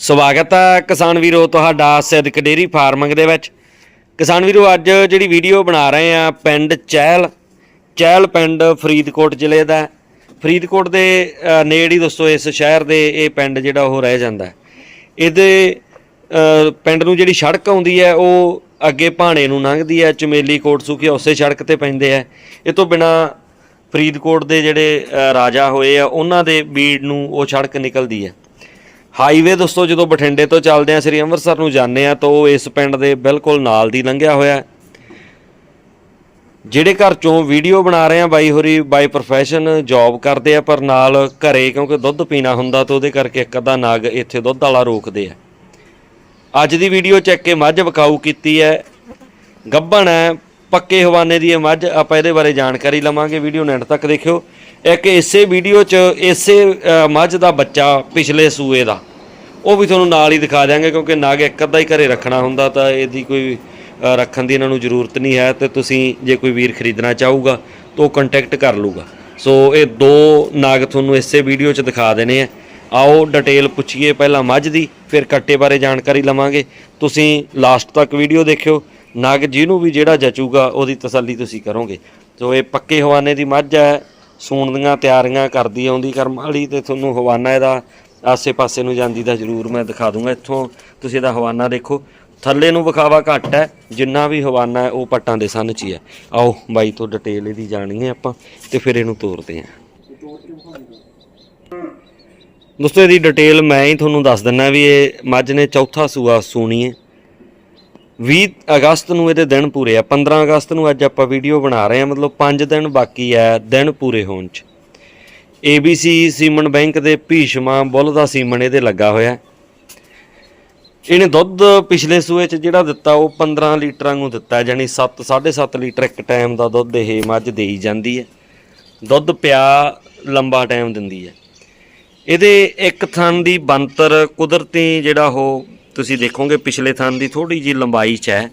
ਸਵਾਗਤ ਹੈ ਕਿਸਾਨ ਵੀਰੋ ਤੁਹਾਡਾ ਸਿੱਧਕ ਡੇਰੀ ਫਾਰਮਿੰਗ ਦੇ ਵਿੱਚ। ਕਿਸਾਨ ਵੀਰੋ ਅੱਜ ਜਿਹੜੀ ਵੀਡੀਓ ਬਣਾ ਰਹੇ ਆ ਪਿੰਡ ਚਹਿਲ ਚਹਿਲ ਪਿੰਡ ਫਰੀਦਕੋਟ ਜ਼ਿਲ੍ਹੇ ਦਾ। ਫਰੀਦਕੋਟ ਦੇ ਅ, ਨੇੜੇ ਹੀ ਦੋਸਤੋ ਇਸ ਸ਼ਹਿਰ ਦੇ ਇਹ ਪਿੰਡ ਜਿਹੜਾ ਉਹ ਰਹਿ ਜਾਂਦਾ। ਇਹਦੇ ਪਿੰਡ ਨੂੰ ਜਿਹੜੀ ਸੜਕ ਆਉਂਦੀ ਹੈ ਉਹ ਅੱਗੇ ਭਾਣੇ ਨੂੰ ਲੰਘਦੀ ਹੈ ਚਮੇਲੀ ਕੋਟ ਸੁਖੀ ਉਸੇ ਸੜਕ ਤੇ ਪੈਂਦੇ ਆ। ਇਹ ਤੋਂ ਬਿਨਾ ਫਰੀਦਕੋਟ ਦੇ ਜਿਹੜੇ ਰਾਜਾ ਹੋਏ ਆ ਉਹਨਾਂ ਦੇ ਬੀੜ ਨੂੰ ਉਹ ਸੜਕ ਨਿਕਲਦੀ ਹੈ। ਹਾਈਵੇ ਦੋਸਤੋ, ਜਦੋਂ ਬਠਿੰਡੇ ਤੋਂ ਚੱਲਦੇ ਆ ਸ੍ਰੀ ਅੰਮ੍ਰਿਤਸਰ ਨੂੰ ਜਾਂਦੇ ਆ ਤਾਂ ਉਹ ਇਸ ਪਿੰਡ ਦੇ ਬਿਲਕੁਲ ਨਾਲ ਦੀ ਲੰਘਿਆ ਹੋਇਆ ਜਿਹੜੇ ਘਰ ਚੋਂ ਵੀਡੀਓ ਬਣਾ ਰਹੇ ਆ ਬਾਈ ਹੋਰੀ, ਬਾਈ ਪ੍ਰੋਫੈਸ਼ਨ ਜੌਬ ਕਰਦੇ ਆ, ਪਰ ਨਾਲ ਘਰੇ, ਕਿਉਂਕਿ ਦੁੱਧ ਪੀਣਾ ਹੁੰਦਾ, ਤਾਂ ਉਹਦੇ ਕਰਕੇ ਇੱਕ ਅੱਧਾ ਨਾਗ ਇੱਥੇ ਦੁੱਧ ਵਾਲਾ ਰੋਕਦੇ ਆ। ਅੱਜ ਦੀ ਵੀਡੀਓ ਚ ਕੇ ਮੱਝ ਵਿਕਾਊ ਕੀਤੀ ਹੈ। ਗੱਭਣ ਹੈ, ਪੱਕੇ ਹਵਾਨੇ ਦੀ ਇਹ ਮੱਝ, ਆਪਾਂ ਇਹਦੇ ਬਾਰੇ ਜਾਣਕਾਰੀ ਲਵਾਂਗੇ, ਵੀਡੀਓ ਨੂੰ ਨੈਟ ਤੱਕ ਦੇਖਿਓ। ਇੱਕ ਇਸੇ ਵੀਡੀਓ 'ਚ ਇਸੇ ਮੱਝ ਦਾ ਬੱਚਾ ਪਿਛਲੇ ਸੂਏ ਦਾ। ਉਹ ਵੀ ਤੁਹਾਨੂੰ ਨਾਲ ਹੀ ਦਿਖਾ ਦਿਆਂਗੇ ਕਿਉਂਕਿ ਨਾਗ ਇੱਕ ਅੱਧਾ ਹੀ ਘਰੇ ਰੱਖਣਾ ਹੁੰਦਾ ਤਾਂ ਇਹਦੀ ਕੋਈ ਰੱਖਣ ਦੀ ਇਹਨਾਂ ਨੂੰ ਜ਼ਰੂਰਤ ਨਹੀਂ ਹੈ ਤੇ ਤੁਸੀਂ ਜੇ ਕੋਈ ਵੀਰ ਖਰੀਦਣਾ ਚਾਹੂਗਾ ਤਾਂ ਉਹ ਕੰਟੈਕਟ ਕਰ ਲੂਗਾ। ਸੋ ਇਹ ਦੋ ਨਾਗ ਤੁਹਾਨੂੰ ਇਸੇ ਵੀਡੀਓ 'ਚ ਦਿਖਾ ਦੇਣੇ ਆ। ਆਓ ਡਿਟੇਲ ਪੁੱਛੀਏ ਪਹਿਲਾਂ ਮੱਝ ਦੀ, ਫਿਰ ਕੱਟੇ ਬਾਰੇ ਜਾਣਕਾਰੀ ਲਵਾਂਗੇ। ਤੁਸੀਂ ਲਾਸਟ ਤੱਕ ਵੀਡੀਓ ਦੇਖਿਓ। ਨਾਗ ਜਿਹਨੂੰ ਵੀ ਜਿਹੜਾ ਜਚੂਗਾ ਉਹਦੀ ਤਸੱਲੀ ਤੁਸੀਂ ਕਰੋਗੇ। ਸੋ ਇਹ ਪੱਕੇ ਹਵਾਨੇ ਦੀ ਮੱਝ ਹੈ। ਸੂਣ ਦੀਆਂ ਤਿਆਰੀਆਂ ਕਰਦੀ ਆਉਂਦੀ, ਕਰਮ ਵਾਲੀ ਤੇ ਤੁਹਾਨੂੰ ਹਵਾਨਾ ਇਹਦਾ ਆਸੇ-ਪਾਸੇ ਨੂੰ ਜਾਂਦੀ ਦਾ ਜ਼ਰੂਰ ਮੈਂ ਦਿਖਾ ਦੂੰਗਾ। ਇੱਥੋਂ ਤੁਸੀਂ ਇਹਦਾ ਹਵਾਨਾ ਦੇਖੋ। ਥੱਲੇ ਨੂੰ ਵਿਖਾਵਾ ਘੱਟ ਹੈ, ਜਿੰਨਾ ਵੀ ਹਵਾਨਾ ਹੈ, ਉਹ ਪੱਟਾਂ ਦੇ ਸੰਨ 'ਚ ਹੀ ਹੈ। ਆਓ, ਬਾਈ ਤੋਂ ਡਿਟੇਲ ਇਹਦੀ ਜਾਣੀ ਹੈ ਆਪਾਂ ਤੇ ਫਿਰ ਇਹਨੂੰ ਤੋਰਦੇ ਹਾਂ। ਦੋਸਤੋ, ਇਹਦੀ ਡਿਟੇਲ ਮੈਂ ਹੀ ਤੁਹਾਨੂੰ ਦੱਸ ਦਿੰਨਾ ਵੀ ਇਹ ਮੱਝ ਨੇ ਚੌਥਾ ਸੂਆ ਸੂਣੀ ਹੈ। 20 ਅਗਸਤ ਨੂੰ ਇਹਦੇ ਦਿਨ ਪੂਰੇ ਆ। 15 ਅਗਸਤ ਨੂੰ ਅੱਜ ਆਪਾਂ ਵੀਡੀਓ ਬਣਾ ਰਹੇ ਆ। ਮਤਲਬ 5 ਦਿਨ ਬਾਕੀ ਆ ਦਿਨ ਪੂਰੇ ਹੋਣ ਚ। ABC ਸੀਮਨ ਬੈਂਕ ਦੇ ਭੀਸ਼ਮਾ ਬੁੱਲ ਦਾ ਸੀਮਨ ਇਹਦੇ ਲੱਗਾ ਹੋਇਆ। ਇਹਨੇ ਦੁੱਧ ਪਿਛਲੇ ਸੂਏ ਚ ਜਿਹੜਾ ਦਿੱਤਾ, ਉਹ 15 ਲੀਟਰਾਂ ਨੂੰ ਦਿੱਤਾ ਜਾਨੀ 7 7.5 ਲੀਟਰ ਇੱਕ ਟਾਈਮ ਦਾ ਦੁੱਧ ਇਹ ਮੱਝ ਦੇਈ ਜਾਂਦੀ ਹੈ। ਦੁੱਧ ਪਿਆ ਲੰਬਾ ਟਾਈਮ ਦਿੰਦੀ ਹੈ। ਇਹਦੇ ਇੱਕ ਥਣ ਦੀ ਬੰਤਰ ਕੁਦਰਤੀ ਜਿਹੜਾ ਉਹ ਤੁਸੀਂ ਦੇਖੋਗੇ ਪਿਛਲੇ ਥਣ ਦੀ ਥੋੜੀ ਜੀ ਲੰਬਾਈ 'ਚ ਹੈ।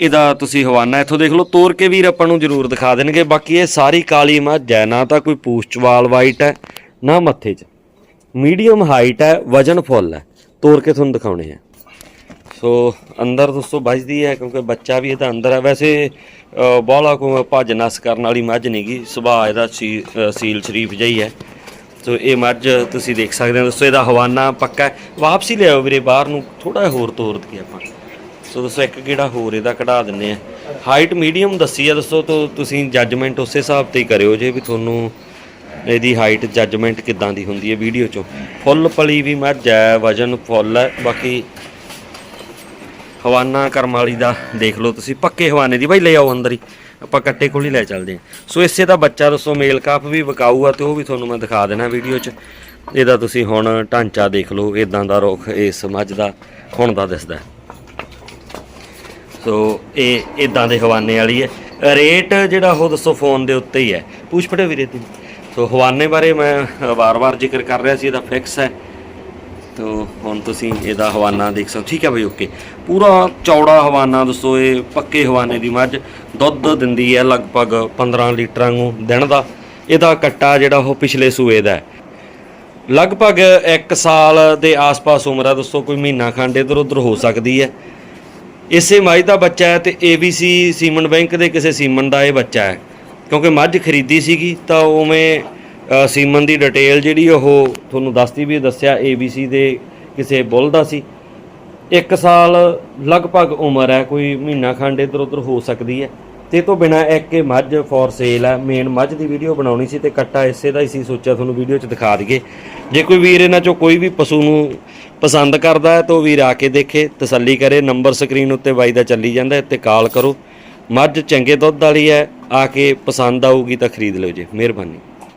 ਇਹਦਾ ਤੁਸੀਂ ਹਵਾਨਾ ਇੱਥੋਂ ਦੇਖ ਲਓ। ਤੋਰ ਕੇ ਵੀਰ ਆਪਾਂ ਨੂੰ ਜ਼ਰੂਰ ਦਿਖਾ ਦੇਣਗੇ। ਬਾਕੀ ਇਹ ਸਾਰੀ ਕਾਲੀ ਮੱਝ ਹੈ ਨਾ ਤਾਂ ਕੋਈ ਪੂਛ ਚਵਾਲ ਵਾਈਟ ਹੈ, ਨਾ ਮੱਥੇ 'ਚ। ਮੀਡੀਅਮ ਹਾਈਟ ਹੈ, ਵਜਨ ਫੁੱਲ ਹੈ। ਤੋਰ ਕੇ ਤੁਹਾਨੂੰ ਦਿਖਾਉਣੇ ਆ। ਸੋ, ਅੰਦਰ ਦੋਸਤੋ ਵੱਜਦੀ ਹੈ, ਕਿਉਂਕਿ ਬੱਚਾ ਵੀ ਇਹਦਾ ਅੰਦਰ ਹੈ। ਵੈਸੇ ਬਾਲਾ ਕੋ ਭੱਜ ਨਸ ਕਰਨ ਵਾਲੀ ਮੱਝ ਨਹੀਂਗੀ ਸੁਭਾਅ ਇਹਦਾ ਸੀਲ ਸ਼ਰੀਫ ਜਿਹੀ ਹੈ। ਸੋ ਇਹ ਮੱਝ ਤੁਸੀਂ ਦੇਖ ਸਕਦੇ ਹੋ ਦੋਸਤੋ, ਇਹਦਾ ਹਵਾਨਾ ਪੱਕਾ ਵਾਪਸੀ ਲਿਆਓ ਵੀਰੇ, ਬਾਹਰ ਨੂੰ ਥੋੜਾ ਹੋਰ ਤੋਰ ਕੇ ਆਪਾਂ। ਸੋ ਦੋਸਤੋ, ਇੱਕ ਕਿਹੜਾ ਹੋਰ ਇਹਦਾ ਕਢਾ ਦਿੰਨੇ ਆ ਹਾਈਟ ਮੀਡੀਅਮ ਦੱਸੀ ਆ ਦੋਸਤੋ, ਤੋਂ ਤੁਸੀਂ ਜੱਜਮੈਂਟ ਉਸੇ ਹਿਸਾਬ ਤੇ ਹੀ ਕਰਿਓ ਜੇ ਵੀ ਤੁਹਾਨੂੰ ਇਹਦੀ ਹਾਈਟ ਜੱਜਮੈਂਟ ਕਿੱਦਾਂ ਦੀ ਹੁੰਦੀ ਹੈ ਵੀਡੀਓ ਚੋਂ। ਫੁੱਲ ਪਲੀ ਵੀ ਮੱਝ ਹੈ, ਵਜਨ ਫੁੱਲ ਹੈ, ਬਾਕੀ ਹਵਾਨਾ ਕਰਮ ਵਾਲੀ ਦਾ ਦੇਖ ਲਓ ਤੁਸੀਂ, ਪੱਕੇ ਹਵਾਨੇ ਦੀ। ਬਾਈ, ਲੈ ਆਓ ਅੰਦਰ ਹੀ। ਆਪਾਂ ਕੱਟੇ ਕੋਲ ਹੀ ਲੈ ਚੱਲਦੇ ਹਾਂ। ਸੋ ਇਸੇ ਦਾ ਬੱਚਾ ਦੋਸਤੋ ਮੇਲ ਕਾਪ ਵੀ ਵਿਕਾਊ ਆ ਤੇ ਉਹ ਵੀ ਤੁਹਾਨੂੰ ਮੈਂ ਦਿਖਾ ਦੇਣਾ ਵੀਡੀਓ 'ਚ। ਇਹਦਾ ਤੁਸੀਂ ਹੁਣ ਢਾਂਚਾ ਦੇਖ ਲਓ ਇਦਾਂ ਦਾ ਰੁੱਖ ਇਸ ਮੱਝ ਦਾ, ਹੁਣ ਦਾ ਦਿਸਦਾ। ਸੋ ਇਹ ਇਦਾਂ ਦੇ ਹਵਾਨੇ ਵਾਲੀ ਹੈ। ਰੇਟ ਜਿਹੜਾ ਉਹ ਦੱਸੋ ਫੋਨ ਦੇ ਉੱਤੇ ਹੀ ਹੈ। ਪੁੱਛ ਪੜੇ ਵੀਰੇ ਤੂੰ। ਸੋ ਹਵਾਨੇ ਬਾਰੇ ਮੈਂ ਵਾਰ-ਵਾਰ ਜ਼ਿਕਰ ਕਰ ਰਿਹਾ ਸੀ, ਇਹਦਾ ਫਿਕਸ ਹੈ। ਤੋ ਹੁਣ ਤੁਸੀਂ ਇਹਦਾ ਹਵਾਨਾ ਦੇਖ ਸਕਦੇ ਠੀਕ ਹੈ ਬਈ ਓਕੇ ਪੂਰਾ ਚੌੜਾ ਹਵਾਨਾ ਦੱਸੋ, ਇਹ ਪੱਕੇ ਹਵਾਨੇ ਦੀ ਮੱਝ। ਦੁੱਧ ਦਿੰਦੀ ਹੈ ਲਗਭਗ 15 ਲੀਟਰਾਂ ਨੂੰ ਦਿਨ ਦਾ। ਇਹਦਾ ਕੱਟਾ ਜਿਹੜਾ ਉਹ ਪਿਛਲੇ ਸੂਏ ਦਾ ਹੈ। ਲਗਭਗ 1 ਸਾਲ ਦੇ ਆਸ-ਪਾਸ ਉਮਰ ਹੈ ਦੋਸਤੋ ਕੋਈ ਮਹੀਨਾ ਖੰਡ ਇਧਰ ਉਧਰ ਹੋ ਸਕਦੀ ਹੈ। ਇਸੇ ਮੱਝ ਦਾ ਬੱਚਾ ਹੈ ਤੇ ABC ਸੀਮਨ ਬੈਂਕ ਦੇ ਕਿਸੇ ਸੀਮਨ ਦਾ ਇਹ ਬੱਚਾ ਹੈ। ਕਿਉਂਕਿ ਮੱਝ ਖਰੀਦੀ ਸੀਗੀ, ਤਾਂ ਉਵੇਂ ਸੀਮਨ ਦੀ ਡਿਟੇਲ ਜਿਹੜੀ ਉਹ ਤੁਹਾਨੂੰ ਦੱਸਦੀ ਵੀ ਦੱਸਿਆ ABC ਦੇ ਕਿਸੇ ਬੁੱਲ ਦਾ ਸੀ। ਇੱਕ ਸਾਲ ਲਗਭਗ ਉਮਰ ਹੈ, ਕੋਈ ਮਹੀਨਾ ਖੰਡ ਇਧਰ ਉਧਰ ਹੋ ਸਕਦੀ ਹੈ। ਤੇ ਤੋਂ ਬਿਨਾ ਇੱਕ ਇਹ ਮੱਝ ਫੋਰ ਸੇਲ ਹੈ ਮੇਨ ਮੱਝ ਦੀ ਵੀਡੀਓ ਬਣਾਉਣੀ ਸੀ ਤੇ ਕੱਟਾ ਇਸੇ ਦਾ ਹੀ ਸੀ, ਸੋਚਿਆ ਤੁਹਾਨੂੰ ਵੀਡੀਓ 'ਚ ਦਿਖਾ ਦਈਏ। ਜੇ ਕੋਈ ਵੀਰ ਇਹਨਾਂ 'ਚੋਂ ਕੋਈ ਵੀ ਪਸ਼ੂ ਨੂੰ ਪਸੰਦ ਕਰਦਾ ਹੈ, ਤਾਂ ਉਹ ਵੀਰ ਆ ਕੇ ਦੇਖੇ, ਤਸੱਲੀ ਕਰੇ ਨੰਬਰ ਸਕਰੀਨ ਉੱਤੇ ਬਾਈ ਦਾ ਚੱਲੀ ਜਾਂਦਾ, ਇੱਥੇ ਕਾਲ ਕਰੋ। ਮੱਝ ਚੰਗੇ ਦੁੱਧ ਵਾਲੀ ਹੈ, ਆ ਕੇ ਪਸੰਦ ਆਊਗੀ ਤਾਂ ਖਰੀਦ ਲਓ ਜੀ, ਮਿਹਰਬਾਨੀ।